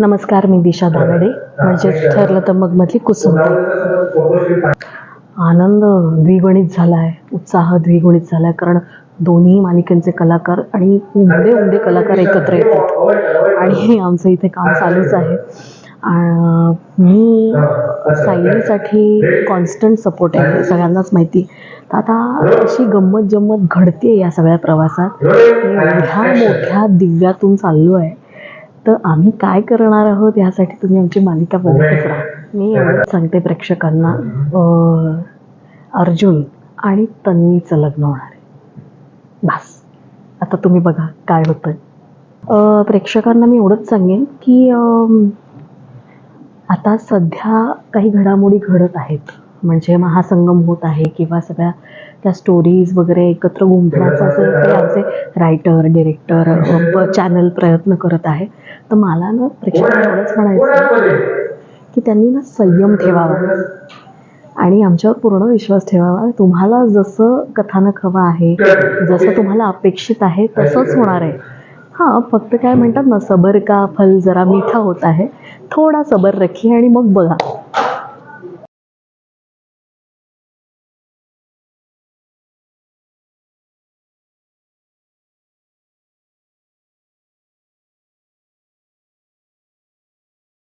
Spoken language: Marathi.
नमस्कार मी दिशा दानडे. म्हणजेच ठरलं तर मग मधली कुसुमताई आनंद द्विगुणित झाला आहे उत्साह द्विगुणित झाला आहे कारण दोन्ही मालिकेंचे कलाकार आणि उमदे उमदे कलाकार एकत्र येतात. आणि आमचं इथे काम चालूच आहे. मी सायलीसाठी कॉन्स्टंट सपोर्ट आहे सगळ्यांनाच माहिती. तर आता अशी गंमत जम्मत घडते या सगळ्या प्रवासात. एवढ्या मोठ्या दिव्यातून चाललो आहे तर आम्ही काय करणार आहोत यासाठी तुम्ही आमची मालिका बघतच राहा मी एवढंच सांगते प्रेक्षकांना. अं, अर्जुन आणि तन्वीचं लग्न होणार आहे. बस. आता तुम्ही बघा काय होतंय. अं, प्रेक्षकांना मी एवढंच सांगेन की अं, आता सध्या काही घडामोडी घडत आहेत. म्हणजे महासंगम होत आहे किंवा सगळ्या त्या स्टोरीज वगैरे एकत्र गुंफण्याचा असं ते आमचे रायटर डिरेक्टर चॅनल प्रयत्न करत आहे. तर मला ना प्रेक्षकांना एवढंच म्हणायचं की त्यांनी ना संयम ठेवावा. आणि आमच्यावर पूर्ण विश्वास ठेवावा. तुम्हाला जसं कथानक हवं आहे जसं तुम्हाला अपेक्षित आहे तसंच होणार आहे. हां फक्त काय म्हणतात ना सबर का फल जरा मिठा होत आहे. थोडा सबर रखी आणि मग बघा.